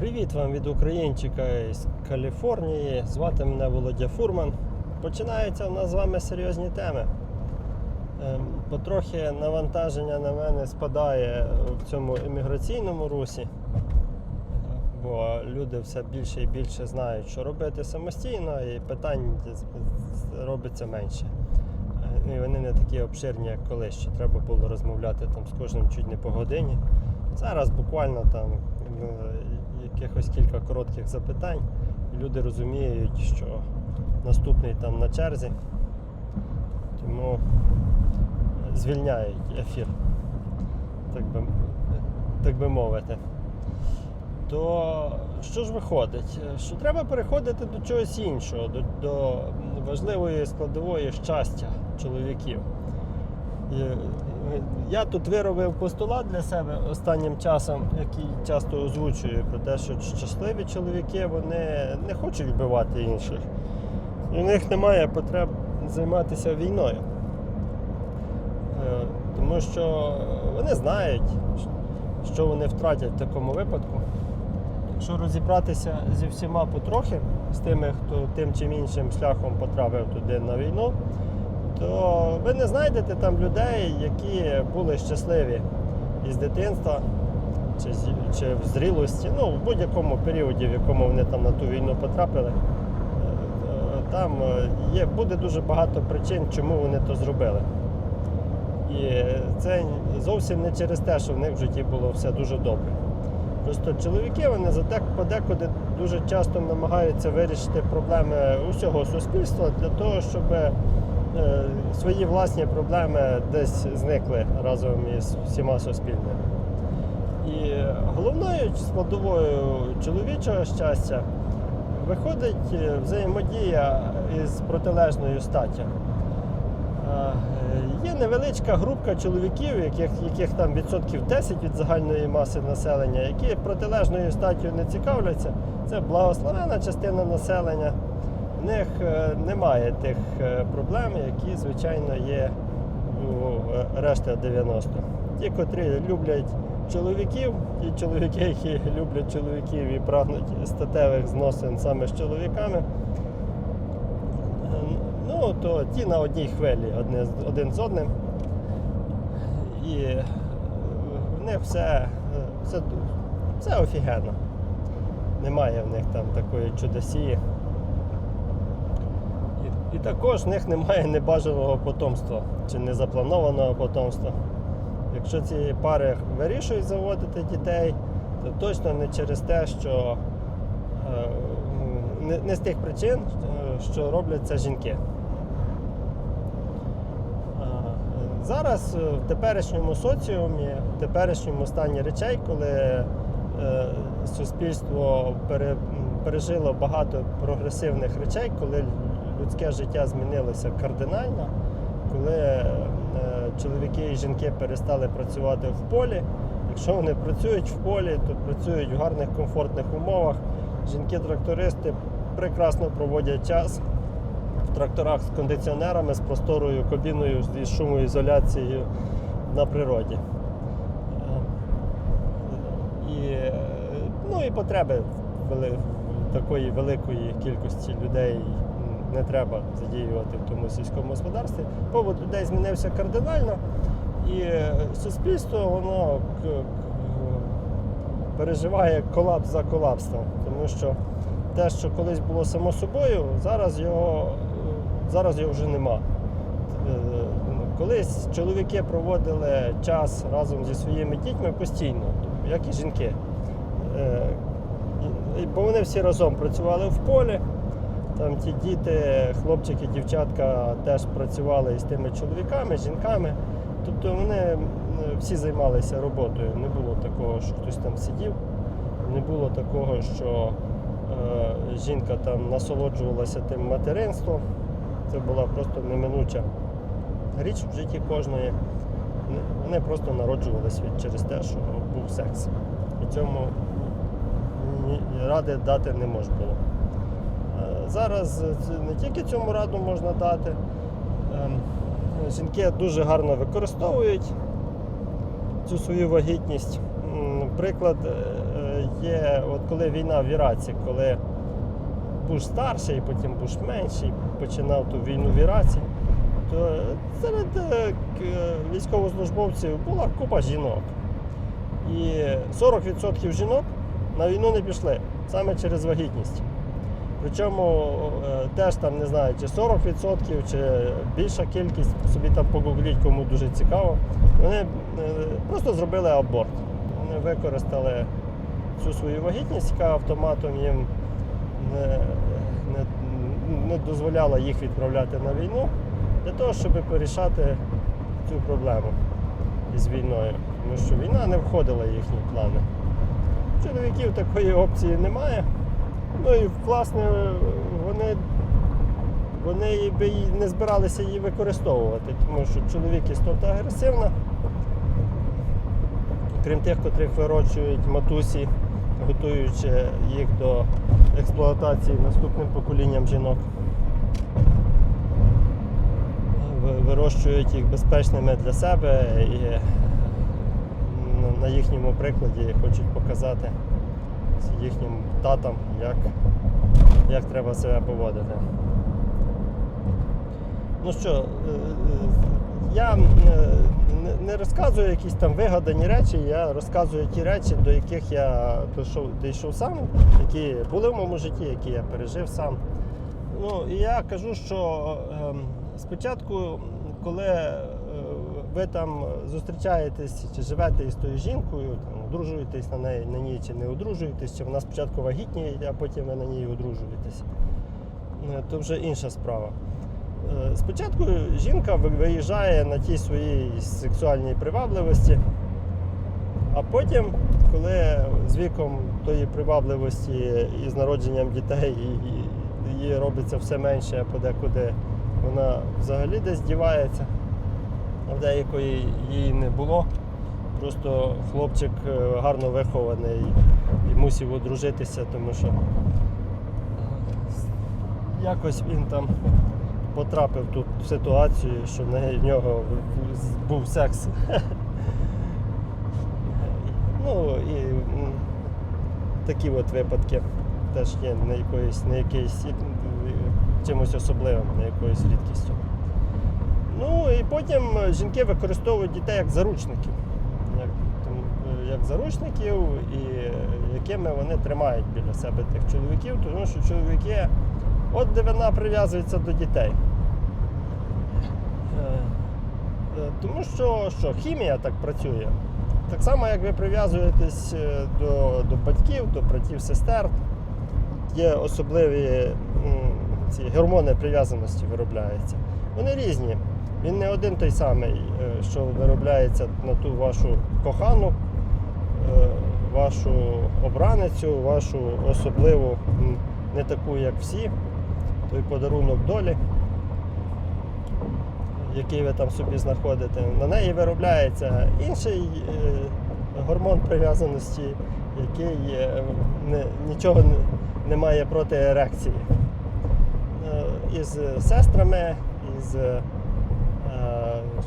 Привіт вам від українчика із Каліфорнії. Звати мене Володя Фурман. Починаються у нас з вами серйозні теми. Ем, Потрохи навантаження на мене спадає в цьому імміграційному русі, бо люди все більше і більше знають, що робити самостійно, і питань робиться менше. Е, І вони не такі обширні, як колись, що треба було розмовляти там з кожним чуть не по годині. Зараз буквально там е, якихось кілька коротких запитань, і люди розуміють, що наступний там на черзі, тому звільняють ефір, так би, так би мовити. То що ж виходить? Що треба переходити до чогось іншого, до, до важливої складової щастя чоловіків. Я тут виробив постулат для себе останнім часом, який часто озвучую, про те, що щасливі чоловіки вони не хочуть вбивати інших. І у них немає потреб займатися війною. Е, Тому що вони знають, що вони втратять в такому випадку. Якщо розібратися зі всіма потрохи, з тими, хто тим чи іншим шляхом потрапив туди на війну, то ви не знайдете там людей, які були щасливі із дитинства чи, чи в зрілості, ну, в будь-якому періоді, в якому вони там на ту війну потрапили. Там е, є, буде дуже багато причин, чому вони то зробили. І це зовсім не через те, що в них в житті було все дуже добре. Просто чоловіки вони подекуди дуже часто намагаються вирішити проблеми усього суспільства для того, щоб свої власні проблеми десь зникли разом із всіма суспільними. І головною складовою чоловічого щастя виходить е, взаємодія із протилежною статтю. Е, Є невеличка групка чоловіків, яких, яких там відсотків 10 від загальної маси населення, які протилежною статтю не цікавляться. Це благословена частина населення. В них е, немає тих е, проблем, які, звичайно, є у е, решта 90. Ті, котрі люблять чоловіків, ті чоловіки, які люблять чоловіків і прагнуть статевих зносин саме з чоловіками. Ну, то ті на одній хвилі один з одним. І в них все, все, все офігенно. Немає в них там такої чудосії. І, також в них немає небажаного потомства чи незапланованого потомства. Якщо ці пари вирішують заводити дітей, то точно не через те, що е, не, з тих причин, е, що роблять це жінки. Е, Зараз в теперішньому соціумі, в теперішньому стані речей, коли суспільство пережило багато прогресивних речей, коли людське життя змінилося кардинально, коли е, чоловіки і жінки перестали працювати в полі. Якщо вони працюють в полі, то працюють в гарних комфортних умовах. Жінки-трактористи прекрасно проводять час в тракторах з кондиціонерами, з просторою кабіною, зі шумоізоляцією на природі. Е, І, ну, і потреби такої великої кількості людей не треба задіювати в тому сільському господарстві. Побут людей змінився кардинально, і е, суспільство воно переживає колапс за колапсом, тому що те, що колись було само собою, зараз його, е, зараз його вже нема. Е, Колись чоловіки проводили час разом зі своїми дітьми постійно, як і жінки. Бо вони всі разом працювали в полі. Там ті діти, хлопчики, дівчатка теж працювали із тими чоловіками, жінками. Тобто вони всі займалися роботою. Не було такого, що хтось там сидів, не було такого, що е, жінка там насолоджувалася тим материнством. Це була просто неминуча річ в житті кожної. Вони- просто народжувалися через те, що був секс. І цьому ради дати не можна було. Е, Зараз е, не тільки цьому раду можна дати. Ем, Жінки дуже гарно використовують цю свою вагітність. Приклад, е, є, от коли війна в Іраці, коли Буш старший, потім Буш менший, починав ту війну в Іраці, то серед е, військовослужбовців була купа жінок. І 40% жінок на війну не пішли саме через вагітність. Причому е, теж там не знаю, чи 40%, чи більша кількість, собі там погугліть, кому дуже цікаво. Вони е, просто зробили аборт. Вони використали цю свою вагітність, яка автоматом їм не, не, не дозволяла їх відправляти на війну для того, щоб порішати цю проблему із війною. Тому що війна не входила в їхні плани. Чоловіків такої опції немає. Ну і власне вони, вони би не збиралися її використовувати, тому що чоловік істота агресивна. Крім тих, котрих вирощують матусі, готуючи їх до експлуатації наступним поколінням жінок. Вирощують їх безпечними для себе і на- на їхньому прикладі хочуть показати їхнім татам, як, як треба себе поводити. Ну що, е, е, я е, не- розказую якісь там вигадані речі, я розказую ті речі, до яких я дійшов, дійшов сам, які були в моєму житті, які я пережив сам. Ну, і я кажу, що ем, спочатку, коли е, ви там зустрічаєтесь чи живете із тою жінкою, там, одружуєтесь на неї, на ній чи не одружуєтесь, чи вона спочатку вагітніє, а потім ви на ній одружуєтесь, е, то вже інша справа. Е, Спочатку жінка виїжджає на тій своїй сексуальній привабливості, а потім, коли з віком тої привабливості і з народженням дітей її робиться все менше, а подекуди вона взагалі десь дівається, а в деякої її не було. Просто хлопчик е, гарно вихований і мусив одружитися, тому що е, якось він там потрапив тут в ситуацію, що в нього був секс. Ну і такі от випадки теж є не якоюсь, не якоюсь е, чимось особливим, не якоюсь рідкістю. Ну і потім жінки використовують дітей як заручників. Як, заручників, і якими вони тримають біля себе тих чоловіків, тому що чоловіки, от де вона прив'язується до дітей. Е, е, Тому що, що хімія так працює. Так само, як ви прив'язуєтесь е, до, до батьків, до братів, сестер, є особливі ці гормони прив'язаності виробляються. Вони різні. Він не один той самий, що виробляється на ту вашу кохану, вашу обраницю, вашу особливу, не таку, як всі, той подарунок долі, який ви там собі знаходите. На неї виробляється інший е, гормон прив'язаності, який е, нічого не, має проти ерекції. Е, Із сестрами, із е,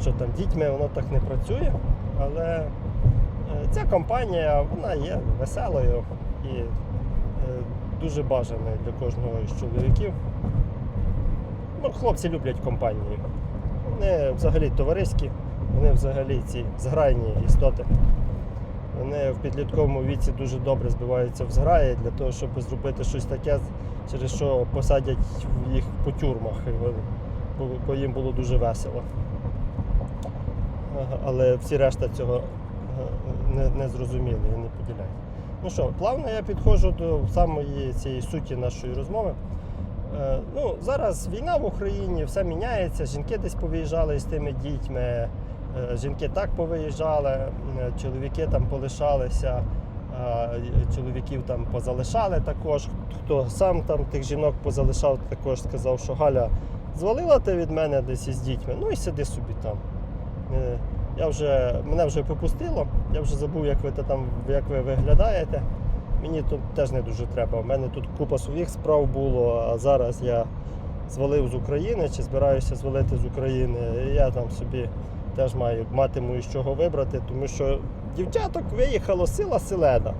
що там, дітьми воно так не працює, але е, ця компанія вона є веселою і е, дуже бажаною для кожного із чоловіків. Ну, хлопці люблять компанії. Вони взагалі товариські, вони взагалі ці зграйні істоти. Вони в підлітковому віці дуже добре збиваються в зграї для того, щоб зробити щось таке, через що посадять їх по тюрмах, бо їм було дуже весело. Але всі решта цього е, не, не зрозуміли і не поділяють. Ну що, плавно я підходжу до самої цієї суті нашої розмови. Е, Ну, зараз війна в Україні, все міняється. Жінки десь повиїжджали з тими дітьми, е, жінки так повиїжджали, е, чоловіки там полишалися, е, чоловіків там позалишали також. Хто сам там тих жінок позалишав, також сказав, що Галя звалила ти від мене десь із дітьми, ну і сиди собі там. Е, Я вже, мене вже попустило, я вже забув, як ви там як ви виглядаєте. Мені тут теж не дуже треба. У мене тут купа своїх справ було, а зараз я звалив з України чи збираюся звалити з України. І я там собі теж маю матиму із чого вибрати, тому що дівчаток виїхало сила селена.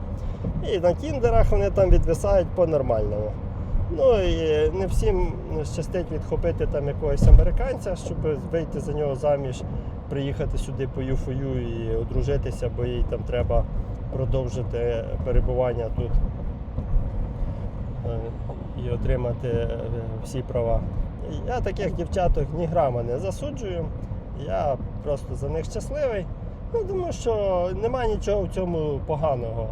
І на тіндерах вони там відвисають по-нормальному. Ну і не всім щастить відхопити там якогось американця, щоб вийти за нього заміж, приїхати сюди по юфою і одружитися, бо їй там треба продовжити перебування тут е, і отримати е, всі права. Я таких дівчаток ні грама не засуджую. Я просто за них щасливий. Ну, думаю, що немає нічого в цьому поганого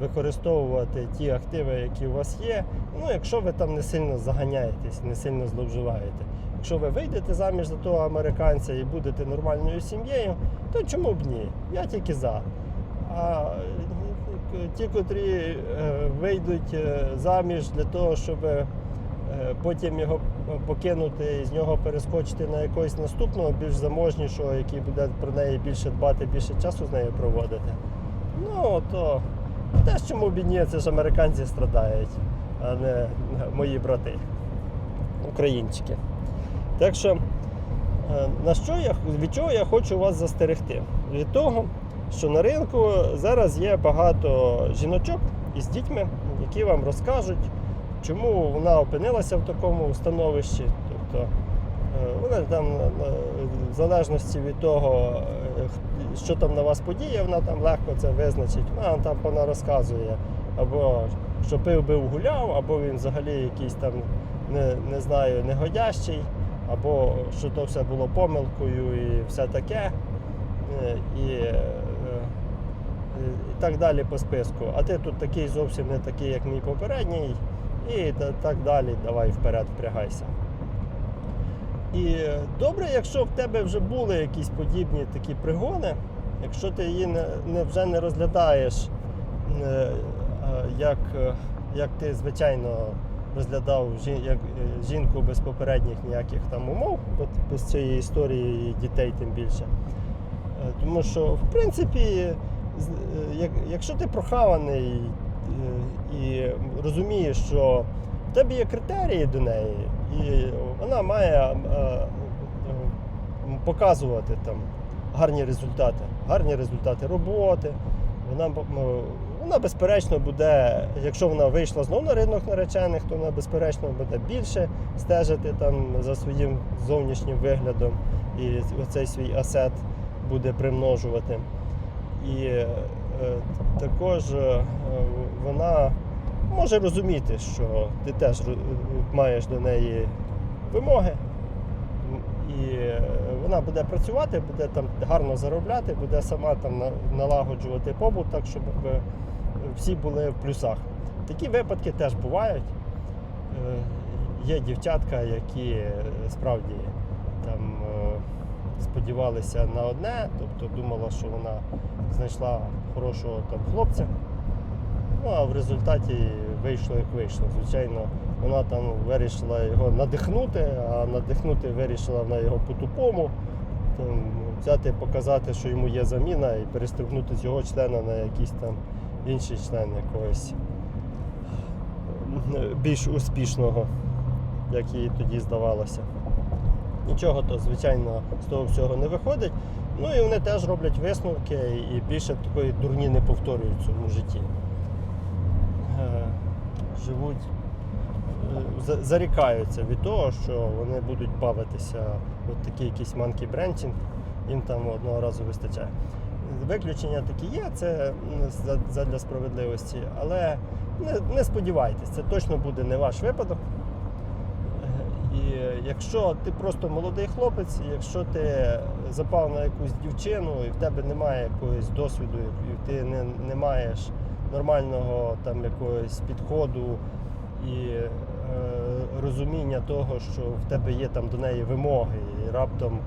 використовувати ті активи, які у вас є. Ну, якщо ви там не сильно заганяєтесь, не сильно зловживаєте. Якщо ви вийдете заміж за того американця і будете нормальною сім'єю, то чому б ні? Я тільки за. А ті, котрі е, вийдуть е, заміж для того, щоб е, потім його покинути і з нього перескочити на якогось наступного, більш заможнішого, який буде про неї більше дбати, більше часу з нею проводити. Ну, то теж чому б ні, це ж американці страдають, а не мої брати, українчики. Так що, е, на що я, від чого я хочу вас застерегти? Від того, що на ринку зараз є багато жіночок із дітьми, які вам розкажуть, чому вона опинилася в такому становищі. Тобто, е, вона там е, в залежності від того, що там на вас подіє, вона там легко це визначить. Вона там вона розказує, або що пив бив гуляв, або він взагалі якийсь там не, не знаю, негодящий, або що то все було помилкою і все таке. Е, І, е, і так далі по списку. А ти тут такий зовсім не такий, як мій попередній, і так далі. Давай вперед впрягайся. І е, добре, якщо в тебе вже були якісь подібні такі пригони, якщо ти її не, не вже не розглядаєш, як, як ти звичайно розглядав е, жінку без попередніх ніяких там умов, без цієї історії і дітей тим більше. Е, Тому що, в принципі, е, як, якщо ти прохаваний і розумієш, що в тебе є критерії до неї, і вона має показувати там гарні результати, гарні результати роботи. Вона, вона безперечно буде, якщо вона вийшла знову на ринок наречених, то вона безперечно буде більше стежити там за своїм зовнішнім виглядом і оцей свій асет буде примножувати. І е, також е, вона може розуміти, що ти теж маєш до неї вимоги, і е, вона буде працювати, буде там гарно заробляти, буде сама там налагоджувати побут, так щоб е, всі були в плюсах. Такі випадки теж бувають. Е, Є дівчатка, які е, справді там е, сподівалися на одне, тобто думала, що вона знайшла хорошого там хлопця. Ну а в результаті вийшло як вийшло. Звичайно, вона там вирішила його надихнути, а надихнути вирішила вона його по-тупому. Взяти, показати, що йому є заміна, і перестрибнути з його члена на якийсь там інший член якогось е, більш успішного, як їй тоді здавалося. Нічого то, звичайно, з того всього не виходить. Ну і вони теж роблять висновки і більше такої дурні не повторюють в цьому житті. Е, Живуть, е, зарікаються від того, що вони будуть бавитися от такий якийсь манкі бренчинг, їм там одного разу вистачає. Виключення такі є, це задля справедливості, але не, не сподівайтесь, це точно буде не ваш випадок. І якщо ти просто молодий хлопець, якщо ти запав на якусь дівчину і в тебе немає якогось досвіду, і ти не, не маєш нормального там якогось підходу і е, розуміння того, що в тебе є там до неї вимоги, і раптом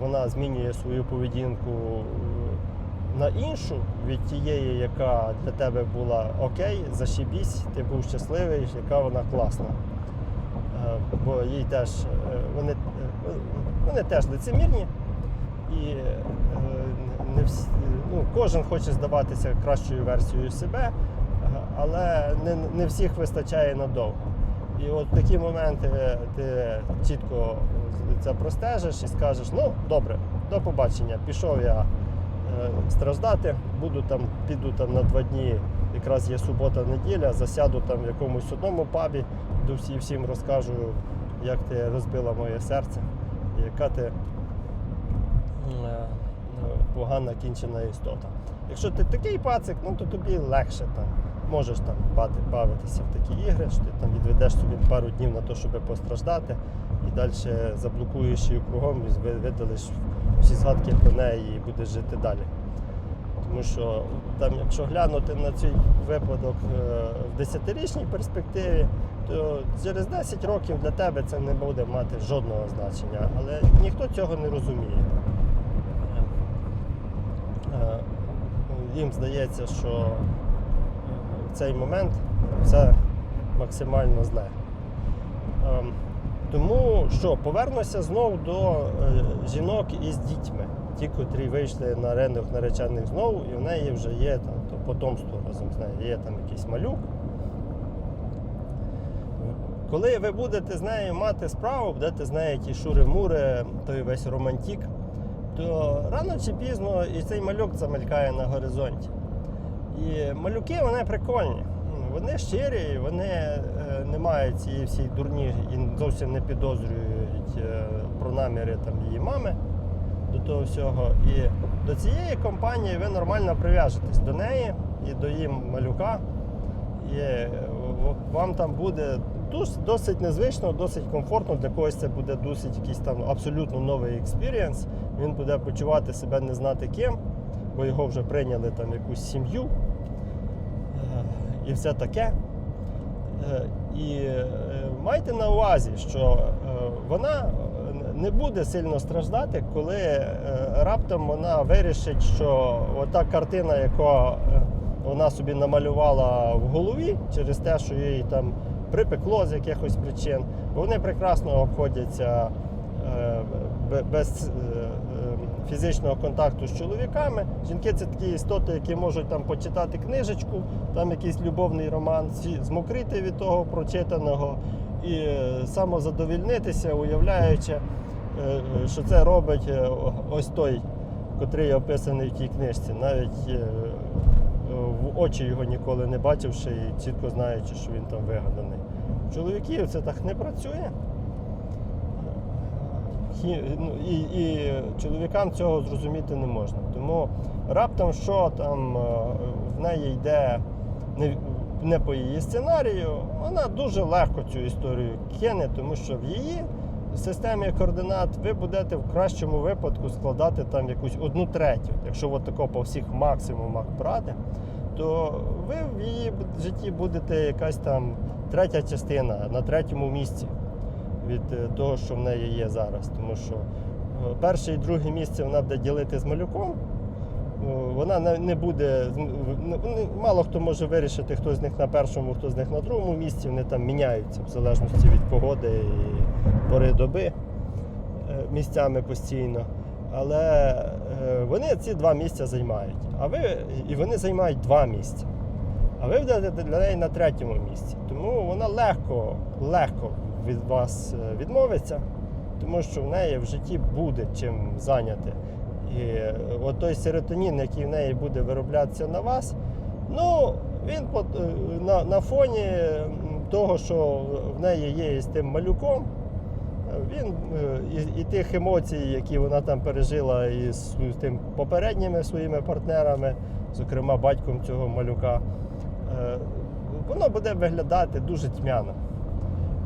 вона змінює свою поведінку на іншу від тієї, яка для тебе була окей, зашибісь, ти був щасливий, яка вона класна. Е, бо їй теж е, вони, е, вони теж лицемірні і не всі, ну, кожен хоче здаватися кращою версією себе, але не, не всіх вистачає надовго. І от такі моменти ти чітко це простежиш і скажеш, ну добре, до побачення, пішов я страждати, буду там, піду там на два дні якраз є субота-неділя, засяду там в якомусь одному пабі, до всі, всім розкажу, як ти розбила моє серце, яка ти е, е, погана кінчена істота. Якщо ти такий пацик, ну то тобі легше там. Можеш там бавитися в такі ігри, що ти там відведеш собі пару днів на те, щоб постраждати, і далі заблокуєш її кругом і видалиш всі згадки про неї і будеш жити далі. Тому що там, якщо глянути на цей випадок е, в 10-річній перспективі, то через 10 років для тебе це не буде мати жодного значення. Але ніхто цього не розуміє. Е, Їм здається, що е, в цей момент все максимально зле. Тому що повернуся знову до е, жінок із дітьми, ті, котрі вийшли на ринок наречених знову, і в неї вже є там то потомство разом з нею, є там якийсь малюк. Коли ви будете з нею мати справу, будете з нею ті шури-мури, той весь романтик, то рано чи пізно і цей малюк замелькає на горизонті. І малюки вони прикольні. Вони щирі, вони не мають цієї всі дурні і зовсім не підозрюють е, про наміри там, її мами до того всього. І до цієї компанії ви нормально прив'яжетесь до неї і до її малюка. І е, вам там буде досить незвично, досить комфортно. Для когось це буде досить якийсь там абсолютно новий експірієнс. Він буде почувати себе не знати ким, бо його вже прийняли там якусь сім'ю Е, і все таке. І е, майте на увазі, що е, вона е, не буде сильно страждати, коли раптом вона вирішить, що ота картина, яка е, вона собі намалювала в голові через те, що їй там припекло з якихось причин, вони прекрасно обходяться без фізичного контакту з чоловіками. Жінки це такі істоти, які можуть там почитати книжечку, там якийсь любовний роман, змокрити від того прочитаного і е, самозадовільнитися, уявляючи, е, е, що це робить ось той, котрий описаний в тій книжці, навіть в очі його ніколи не бачивши і чітко знаючи, що він там вигаданий. Чоловіків це так не працює. Ну, і, і чоловікам цього зрозуміти не можна. Тому раптом, що там е, в неї йде не, не по її сценарію, вона дуже легко цю історію кине, тому що в її системі координат ви будете в кращому випадку складати там якусь одну третю. Якщо от тако по всіх максимумах брати, то ви в її житті будете якась там третя частина на третьому місці від е, того, що в неї є зараз. Тому що е, перше і друге місце вона буде ділити з малюком. Е, Вона не буде. ну, Мало хто може вирішити, хто з них на першому, хто з них на другому місці. Вони там міняються в залежності від погоди і пори доби е, місцями постійно. Але е, вони ці два місця займають. А ви, і вони займають два місця. А ви будете для неї на третьому місці. Тому вона легко, легко від вас е, відмовиться, тому що в неї в житті буде чим зайняти. І е, от той серотонін, який в неї буде вироблятися на вас, ну, він е, на, на фоні того, що в неї є із тим малюком, він і, і тих емоцій, які вона там пережила із з тим попередніми своїми партнерами, зокрема батьком цього малюка, воно буде виглядати дуже тьмяно.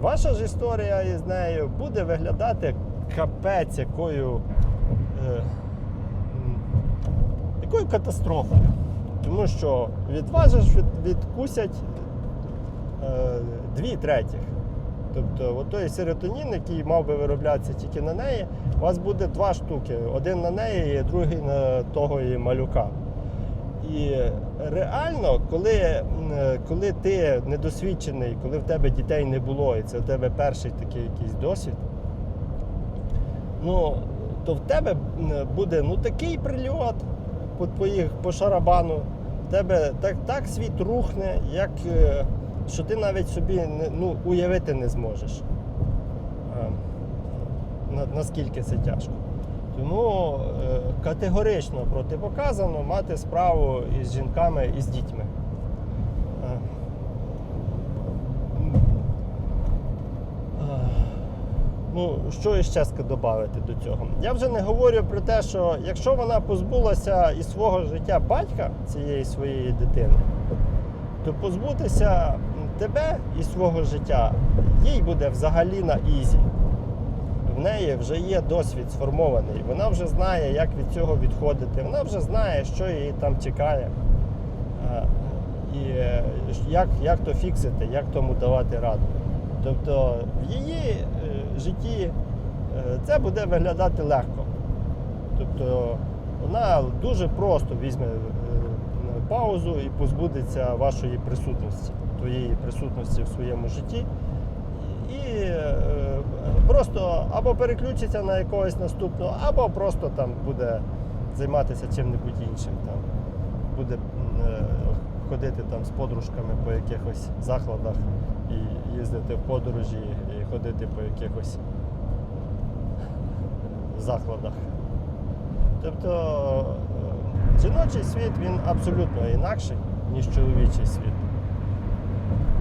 Ваша ж історія із нею буде виглядати капець якою, е, якою катастрофою. Тому що від вас ж від, відкусять е, дві третіх. Тобто от той серотонін, який мав би вироблятися тільки на неї, у вас буде два штуки: один на неї, і другий на того її малюка. І реально, коли, коли ти недосвідчений, коли в тебе дітей не було, і це в тебе перший такий якийсь досвід, ну, то в тебе буде ну, такий прильот по твоїх по шарабану, в тебе так, так світ рухне, як, е, що ти навіть собі ну, уявити не зможеш. Е, Наскільки це тяжко. Тому ну, е, категорично протипоказано мати справу із жінками і з дітьми. Е. Е. Ну, що іще додати до цього? Я вже не говорю про те, що якщо вона позбулася із свого життя батька цієї своєї дитини, то позбутися тебе і свого життя їй буде взагалі на ізі. Неї вже є досвід сформований, вона вже знає, як від цього відходити, вона вже знає, що її там чекає, е, і е, як, як то фіксити, як тому давати раду. Тобто в її е, житті це буде виглядати легко. Тобто вона дуже просто візьме паузу і позбудеться вашої присутності, твоєї присутності в своєму житті. І просто або переключиться на якогось наступного, або просто там буде займатися чим-небудь іншим. Там, буде е, ходити там з подружками по якихось закладах і їздити в подорожі, і ходити по якихось закладах. Тобто е, жіночий світ він абсолютно інакший, ніж чоловічий світ.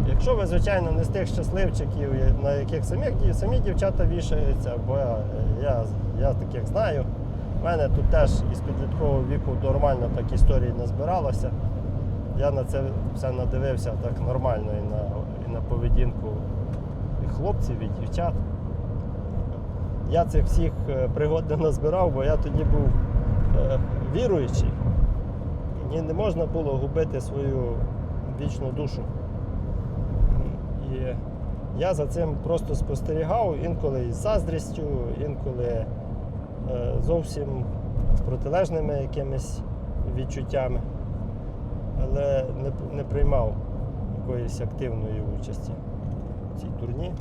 Якщо ви, звичайно, не з тих щасливчиків, на яких самі, самі дівчата вішаються, бо я, я, я таких знаю. У мене тут теж із підліткового віку нормально так історії назбиралося. Я на це все надивився так нормально і на, і на поведінку і хлопців, і дівчат. Я цих всіх е, пригод не назбирав, бо я тоді був е, віруючий. І не можна було губити свою вічну душу. І я за цим просто спостерігав, інколи із заздрістю, інколи е, зовсім з протилежними якимись відчуттями, але не, не приймав якоїсь активної участі в цій турні.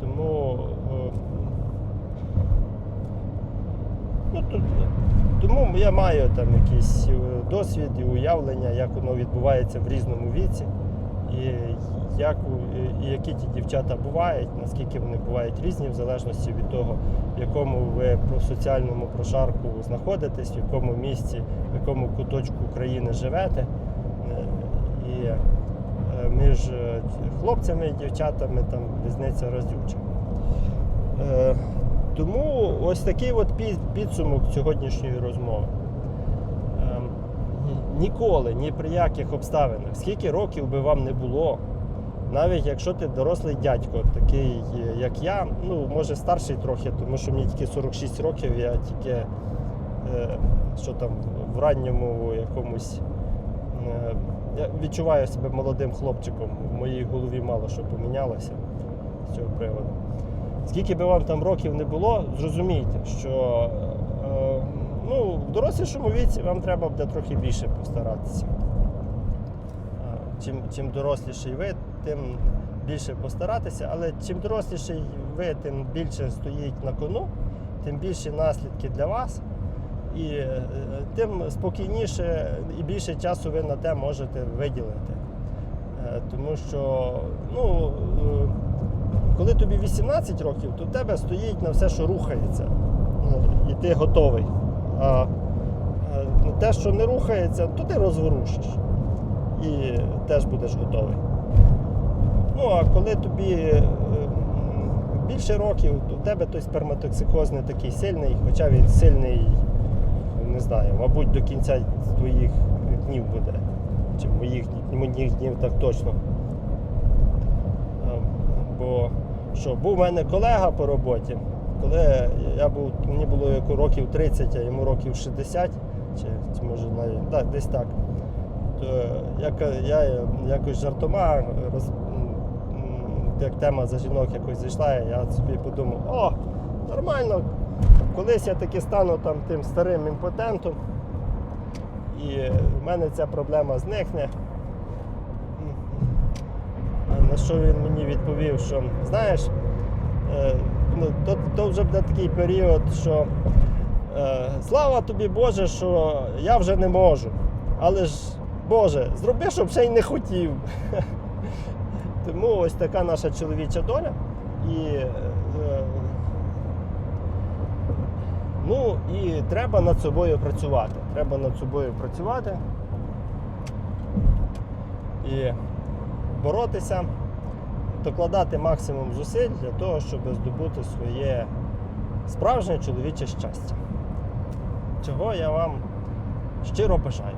Тому, е, ну, то- тому я маю там якийсь е, досвід і уявлення, як воно відбувається в різному віці, і, як, і які ті дівчата бувають, наскільки вони бувають різні, в залежності від того, в якому ви соціальному прошарку знаходитесь, в якому місці, в якому куточку України живете. Е, І е, між хлопцями і дівчатами там різниця разюча. Тому ось такий от підсумок сьогоднішньої розмови. Ем, Ніколи, ні при яких обставинах, скільки років би вам не було, навіть якщо ти дорослий дядько, такий е, як я, ну може старший трохи, тому що мені тільки 46 років, я тільки е, що там в ранньому якомусь. е, Я відчуваю себе молодим хлопчиком. В моїй голові мало що помінялося з цього приводу. Скільки би вам там років не було, зрозумійте, що е, ну, в дорослішому віці вам треба буде трохи більше постаратися. Е, Чим, чим доросліший ви, тим більше постаратися, але чим доросліший ви, тим більше стоїть на кону, тим більші наслідки для вас. І е, тим спокійніше і більше часу ви на те можете виділити. Е, Тому що, ну, е, коли тобі 18 років, то в тебе стоїть на все, що рухається, Ну, і ти готовий. А е, те, що не рухається, то ти розворушиш і теж будеш готовий. Ну, а коли тобі е, більше років, то в тебе той сперматоксикоз не такий сильний, хоча він сильний, не знаю, мабуть, до кінця твоїх днів буде. Чи моїх, моїх днів так точно. Бо що, був у мене колега по роботі, коли я був, мені було років 30, а йому років 60, чи, чи може навіть так, десь так. То я, я якось жартома, роз, як тема за жінок якось зайшла, я собі подумав, о, нормально, колись я таки стану там тим старим імпотентом, і в мене ця проблема зникне. На що він мені відповів, що знаєш, е, ну, то, то вже буде такий період, що е, слава тобі Боже, що я вже не можу. Але ж, Боже, зроби, щоб ще й не хотів. Тому ось така наша чоловіча доля. І, е, ну, і треба над собою працювати. Треба над собою працювати. І боротися. докладати максимум зусиль для того, щоб здобути своє справжнє чоловіче щастя. Чого я вам щиро бажаю.